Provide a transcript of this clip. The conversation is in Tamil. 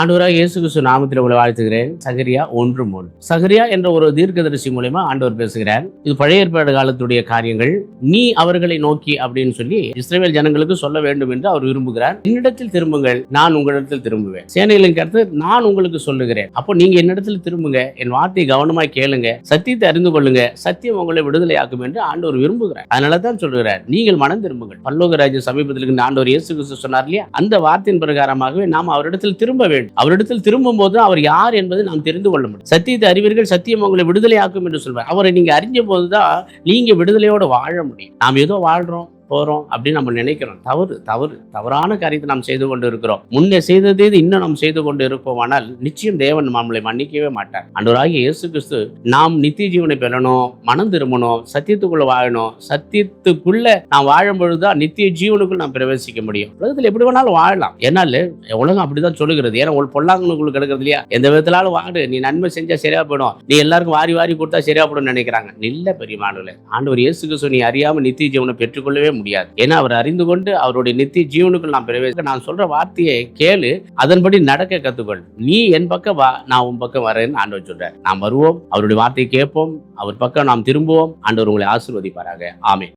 ஆண்டவராக இயேசு கிறிஸ்து நாமத்தில் உங்களை வாழ்த்துகிறேன். சகரியா ஒன்று மூணு சகரியா என்ற ஒரு தீர்க்கதரிசி மூலயமா ஆண்டவர் பேசுகிறார். இது பழைய ஏற்பாடு காலத்துடைய காரியங்கள். நீ அவர்களை நோக்கி அப்படின்னு சொல்லி இஸ்ரேல் ஜனங்களுக்கு சொல்ல வேண்டும் என்று அவர் விரும்புகிறார். என்னிடத்தில் திரும்புங்கள் நான் உங்களிடத்தில் திரும்புவேன். சேனையிலும் கருத்து நான் உங்களுக்கு சொல்லுகிறேன். அப்போ நீங்க என்னிடத்தில் திரும்புங்க என் வார்த்தையை கவனமாய் கேளுங்க சத்தியத்தை அறிந்து கொள்ளுங்க சத்தியம் உங்களை விடுதலையாக்கும் என்று ஆண்டவர் விரும்புகிறார். அதனால தான் சொல்கிறார் நீங்கள் மனம் திரும்புங்கள். பல்லோக ராஜ்யம் சமீபத்தில் இருக்கின்ற ஆண்டவர் இயேசு கிறிஸ்து சொன்னார் இல்லையா? அந்த வார்த்தையின் பிரகாரமாகவே நாம் அவரிடத்தில் திரும்ப வேண்டும். அவரிடத்தில் திரும்பும் போது அவர் யார் என்பதை நாம் தெரிந்து கொள்ள முடியும். சத்தியத்தை அறிவீர்கள் சத்தியம் உங்களை விடுதலையாக்கும் என்று சொல்வார். அவரை நீங்க அறிஞ்ச போதுதான் நீங்க விடுதலையோடு வாழ முடியும். நாம் ஏதோ வாழ்றோம். போகிறோம் அப்படின்னு நம்ம நினைக்கிறோம். தவறு தவறு. தவறான காரியத்தை நாம் செய்து கொண்டு இருக்கிறோம் முன்னே செய்தது இன்னும் நாம் செய்து கொண்டு இருப்போமானால் நிச்சயம் தேவன் நம்மளை மன்னிக்கவே மாட்டார். அன்றராகிய இயேசு கிறிஸ்து நாம் நித்திய ஜீவனை பெறணும் மனம் திரும்பணும் சத்தியத்துக்குள்ள வாழணும். சத்தியத்துக்குள்ள நாம் வாழும் பொழுதுதான் நித்திய ஜீவனுக்குள் நாம் பிரவேசிக்க முடியும். உலகத்தில் எப்படி வேணாலும் வாழலாம். என்னால உலகம் அப்படிதான் சொல்லுகிறது. ஏன்னா ஒரு பொல்லாங்கனுக்குள்ள கிடக்கிறது இல்லையா? எந்த விதத்திலாலும் வாடு. நீ நன்மை செஞ்சா சரியா போயிடும். நீ எல்லாருக்கும் வாரி வாரி கொடுத்தா சரியா போடும் நினைக்கிறாங்க. இல்ல பெரியமானவர்களே. ஆண்டவர் இயேசு கிறிஸ்து நீ அறியாம நித்திய ஜீவனை பெற்றுக்கொள்ளவே முடியாது. ஏன்னா அவர் அறிந்து கொண்டு அவருடைய நித்திய ஜீவனுக்குள் நாம் பிரவேச நான் சொல்ற வார்த்தையை கேளு அதன்படி நடக்க கத்துக்கொள். நீ என் பக்கம் வா நான் உன் பக்கம் வரேன்னு ஆண்டவர் சொல்றார். நாம் வருவோம் அவருடைய வார்த்தையை கேட்போம் அவர் பக்கம் நாம் திரும்புவோம் ஆண்டவர் உங்களை ஆசிர்வதிப்பாராக. ஆமே